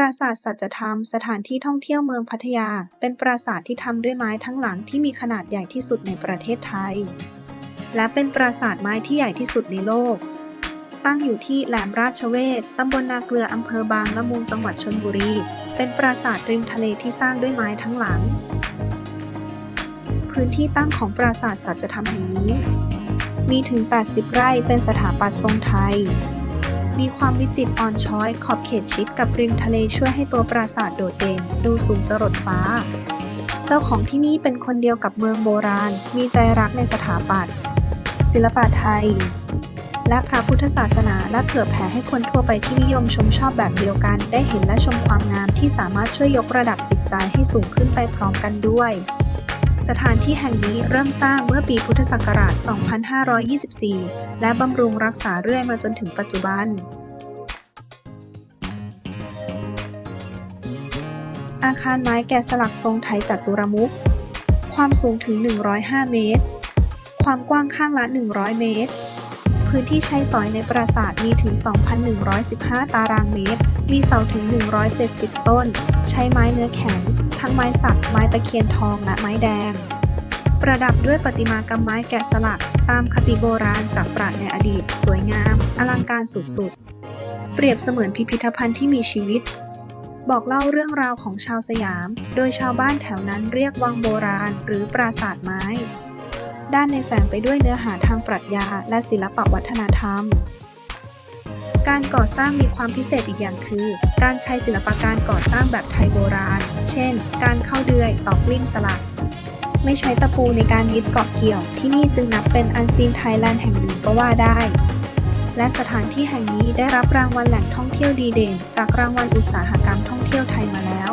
ราสาทสัจธรรม สถานที่ท่องเที่ยวเมืองพัทยา เป็นปราสาทที่ทำด้วยไม้ทั้งหลังที่มีขนาดใหญ่ที่สุดในประเทศไทย และเป็นปราสาทไม้ที่ใหญ่ที่สุดในโลก ตั้งอยู่ที่แหลมราชเวศตำบลนาเกลืออำเภอบางละมุงจังหวัดชลบุรี เป็นปราสาทริมทะเลที่สร้างด้วยไม้ทั้งหลัง พื้นที่ตั้งของปราสาทสัจธรรมแห่งนี้ มีถึง 80 ไร่เป็นสถาปัตย์ทรงไทย มีความวิจิตรอ่อนช้อย ขอบเขตชิดกับริมทะเลช่วยให้ตัวปราสาทโดดเด่น ดูสูงจรดฟ้า เจ้าของที่นี่เป็นคนเดียวกับเมืองโบราณ มีใจรักในสถาปัตย์ศิลปะไทย และพระพุทธศาสนาและเผื่อแผ่ให้คนทั่วไปที่นิยมชมชอบแบบเดียวกัน ได้เห็นและชมความงามที่สามารถช่วยยกระดับจิตใจให้สูงขึ้นไปพร้อมกันด้วย สถานที่แห่งนี้เริ่มสร้างเมื่อปีพุทธศักราช 2524 และบำรุงรักษาเรื่อยมาจนถึงปัจจุบัน อาคารไม้แกะสลักทรงไทยจัตุรมุข ความสูงถึง 105 เมตร ความกว้างข้างละ 100 เมตรพื้นที่ใช้สอยในปราสาทมีถึง 2,115 ตารางเมตร มีเสาถึง 170 ต้น ใช้ไม้เนื้อแข็ง ทั้งไม้สัก ไม้ตะเคียนทอง และไม้แดง ประดับด้วยประติมากรรมไม้แกะสลัก ตามคติโบราณจากปราชญ์ในอดีต สวยงาม อลังการสุดๆ เปรียบเสมือนพิพิธภัณฑ์ที่มีชีวิต บอกเล่าเรื่องราวของชาวสยาม โดยชาวบ้านแถวนั้นเรียกวังโบราณ หรือปราสาทไม้ ด้านในแฝงไปด้วยเนื้อหาทางปรัชญาและศิลปวัฒนธรรม การก่อสร้างมีความพิเศษอีกอย่างคือ การใช้ศิลปะการก่อสร้างแบบไทยโบราณ เช่น การเข้าเดือยตอกกลิ้มสลัก ไม่ใช้ตะปูในการยึดเกาะเกี่ยว ที่นี่จึงนับเป็นอันซีนไทยแลนด์แห่งหนึ่งก็ว่าได้ และสถานที่แห่งนี้ได้รับรางวัลแหล่งท่องเที่ยวดีเด่น จากรางวัลอุตสาหกรรมท่องเที่ยวไทยมาแล้ว